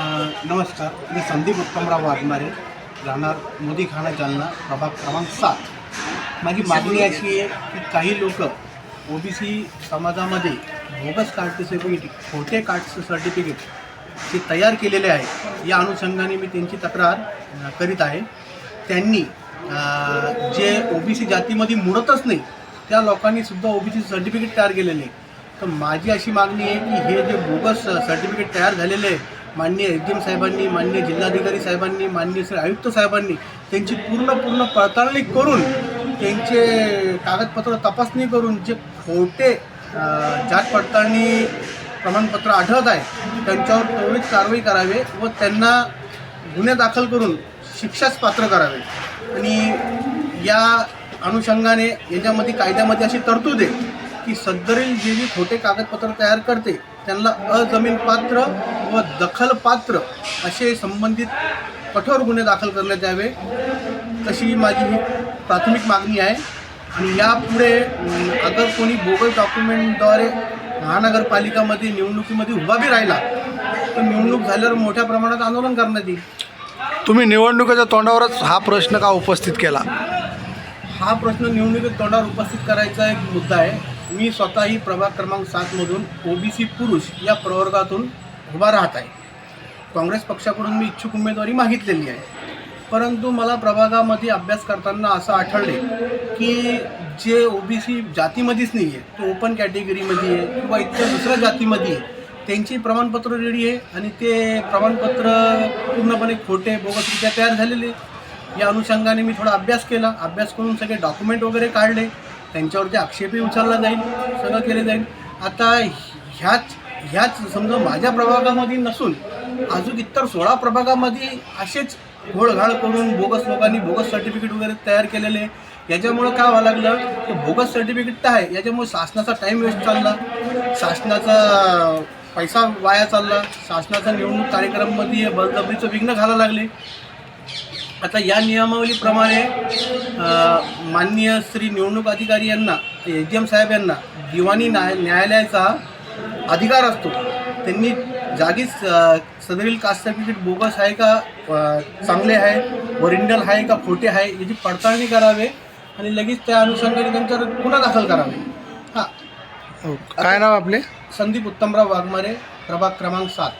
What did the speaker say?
नमस्कार मी संदीप उत्तमराव वाघमारे राहणार मोदीखाना जालना प्रभाग क्रमांक सात. माझी मागणी अशी आहे की काही लोक ओबीसी समाजामध्ये बोगस कास्ट सर्टिफिकेट खोटे कार्डचं सर्टिफिकेट जे तयार केलेले आहे या अनुषंगाने मी त्यांची तक्रार करीत आहे. त्यांनी अ, जे ओबीसी जातीमध्ये मुडतच नाही त्या लोकांनी सुद्धा ओबीसी सर्टिफिकेट तयार केलेले. आहे तर माझी अशी मागणी आहे की हे जे बोगस सर्टिफिकेट तयार झालेले आहे मान्य एच डी एम साहेबांनी मान्य जिल्हाधिकारी साहेबांनी मान्य श्री आयुक्त साहेबांनी त्यांची पूर्ण पूर्ण पडताळणी करून त्यांचे कागदपत्र तपासणी करून जे खोटे जात पडताळणी प्रमाणपत्र आढळत आहे त्यांच्यावर त्वरित कारवाई करावे व त्यांना गुन्हे दाखल करून शिक्षाच पात्र करावे. आणि या अनुषंगाने याच्यामध्ये कायद्यामध्ये अशी तरतूद आहे की सदरील जे जी खोटे कागदपत्र तयार करते त्यांना अजमीन पात्र व दखलपात्र असे संबंधित कठोर गुन्हे दाखल करण्यात यावे अशी माझी ही प्राथमिक मागणी आहे. आणि यापुढे अगर कोणी बोगस डॉक्युमेंटद्वारे महानगरपालिकामध्ये निवडणुकीमध्ये उभा बी राहिला तर निवडणूक झाल्यावर मोठ्या प्रमाणात आंदोलन करण्यात येईल. तुम्ही निवडणुकीच्या तोंडावरच हा प्रश्न का उपस्थित केला? हा प्रश्न निवडणुकीत तोंडावर उपस्थित करायचा एक मुद्दा आहे. मी स्वतःही प्रभाग क्रमांक सातमधून सी पुरुष या प्रवर्गातून उभा राहत आहे. काँग्रेस पक्षाकडून मी इच्छुक उमेदवारी मागितलेली आहे. परंतु मला प्रभागामध्ये अभ्यास करताना असं आढळले की जे ओ बी सी जातीमध्येच नाही आहे तो ओपन कॅटेगरीमध्ये आहे किंवा इतर दुसऱ्या जातीमध्ये आहे त्यांची प्रमाणपत्र रेडी आहे आणि ते प्रमाणपत्र पूर्णपणे खोटे बोगसरित्या तयार झालेले या अनुषंगाने मी थोडा अभ्यास केला. अभ्यास करून सगळे डॉक्युमेंट वगैरे काढले. त्यांच्यावरती आक्षेपही उचलला जाईल सगळं केलं जाईल. आता ह्याच ह्याच समजा माझ्या प्रभागामध्ये नसून अजून इतर सोळा प्रभागामध्ये असेच घोळघाळ करून बोगस लोकांनी बोगस सर्टिफिकेट वगैरे तयार केलेले याच्यामुळं काय व्हावं लागलं? की बोगस सर्टिफिकेट तर आहे. याच्यामुळे शासनाचा टाईम वेस्ट चालला. शासनाचा पैसा वाया चालला. शासनाचा निवडणूक कार्यक्रममध्ये बळजबरीचं विघ्न घालायला लागले. आता या नियमावलीप्रमाणे माननीय श्री निवडणूक अधिकारी यांना एच डी एम साहेब यांना दिवाणी न्याय न्यायालयाचा अधिकार असतो. त्यांनी जागीच सदरील कास्ट सर्टिफिकेट बोगस आहे का चांगले आहे ओरिजिनल आहे का खोटे आहे याची पडताळणी करावे आणि लगेच त्या अनुषंगाने त्यांच्यावर गुन्हा दाखल करावे. हां. काय नाव आपले? संदीप उत्तमराव वाघमारे प्रभाग क्रमांक सात.